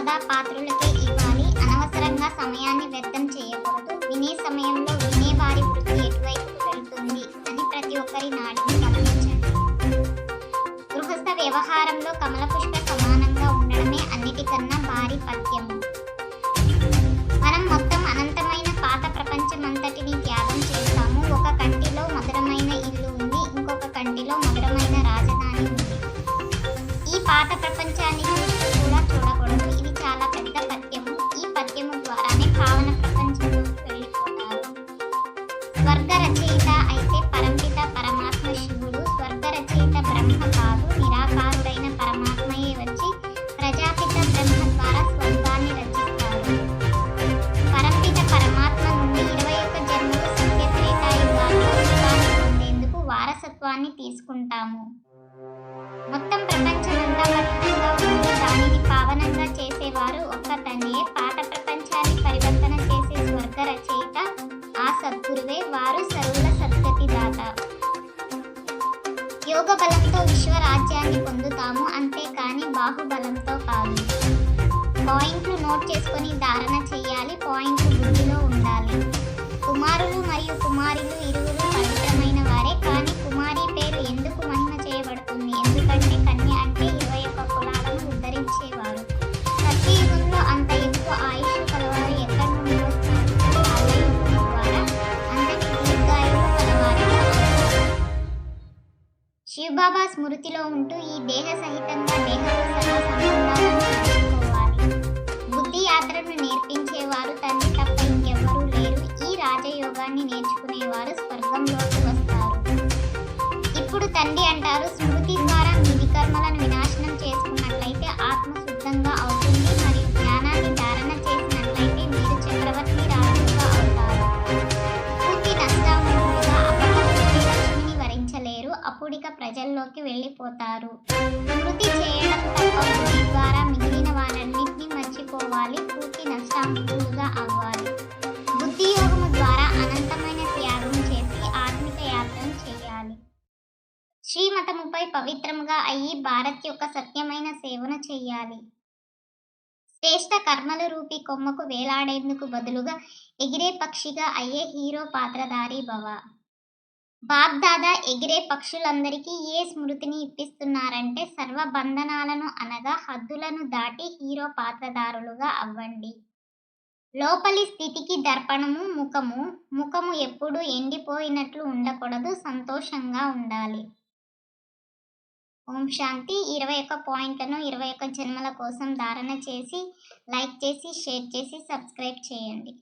చందా పాత్రులకే ఇవ్వాలి. అనవసరంగా సమయాన్ని వ్యర్థం చేయకూడదు. వినే సమయంలో వినేవారి వృత్తి ఎటువైపు వెళ్తుంది? అని ప్రతి ఒక్కరి నాడిని గమనించండి. గృహస్థ వ్యవహారంలో కమలపుష్ప సమానంగా ఉండడమే అన్నిటికన్నా భారీ పద్యము మనం మొత్తం అనంతమైన పాత ప్రపంచం అంతటిని త్యాగం చేస్తాము. ఒక కంటిలో మధురమైన ఇల్లు ఉంది. ఇంకొక కంటిలో మధురమైన రాజధాని ఉంది. ఈ పాత ప్రపంచాన్ని రచయిత అయితే పరంపిత పరమాత్మ శివుడు స్వర్గ రచయిత బ్రహ్మ కాదు నిరాకారుడైన పరమాత్మయే వచ్చి ప్రజాపిత బ్రహ్మ ద్వారా స్వర్గాన్ని రచిస్తారు. పరంపిత పరమాత్మ నుండి ఇరవై ఒక్క జన్మలు సత్యత్రేతాయుగాల్లో సుఖాన్ని పొందేందుకు వారసత్వాన్ని తీసుకుంటాము. మొత్తం ప్రపంచ సద్గురువే వారు సర్వుల సద్గతి దాత. యోగ బలంతో విశ్వరాజ్యాన్ని పొందుతాము అంతేకాని బాహుబలంతో కాదు. పాయింట్లు నోట్ చేసుకొని ధారణ చేయాలి పాయింట్లు బుద్ధిలో ఉండాలి. కుమారులు మరియు కుమారులు ఇరువురు శివబాబా స్మృతిలో ఉంటూ ఈ దేహ సహితంగా దేహంతో సహా సంబంధాలను బుద్ధి యాత్రను నేర్పించేవారు తండ్రి తప్ప ఇంకెవ్వరూ లేరు. ఈ రాజయోగాన్ని నేర్చుకునేవారు స్వర్గంలోకి వస్తారు. ఇప్పుడు తండ్రి అంటారు స్మృతి ద్వారా మీ వికర్మలను వినాశనం చేసుకున్నట్లయితే ఆత్మ శుద్ధంగా అవుతుంది ప్రజల్లోకి వెళ్ళిపోతారు. స్మృతి చేయడం తప్ప బుద్ధి ద్వారా మిగిలిన వారన్నిటిని మర్చిపోవాలి. పూర్తి నష్టాములుగా అవ్వాలి. బుద్ధి యోగము ద్వారా అనంతమైన త్యాగం చేసి ఆత్మిక యాత్రను చేయాలి. శ్రీమతముపై పవిత్రంగా అయ్యి భారత్ యొక్క సత్యమైన సేవను చేయాలి. శ్రేష్ట కర్మల రూపి కొమ్మకు వేలాడేందుకు బదులుగా ఎగిరే పక్షిగా అయ్యే హీరో పాత్రధారి భవ. బాగ్దాదా ఎగిరే పక్షులందరికీ ఏ స్మృతిని ఇప్పిస్తున్నారంటే సర్వ బంధనాలను అనగా హద్దులను దాటి హీరో పాత్రధారులుగా అవ్వండి. లోపలి స్థితికి దర్పణము ముఖము. ముఖము ఎప్పుడు ఎండిపోయినట్లు ఉండకూడదు సంతోషంగా ఉండాలి. ఓం శాంతి. ఇరవై ఒక్క పాయింట్లను ఇరవై ఒక్క జన్మల కోసం ధారణ చేసి లైక్ చేసి షేర్ చేసి సబ్స్క్రైబ్ చేయండి.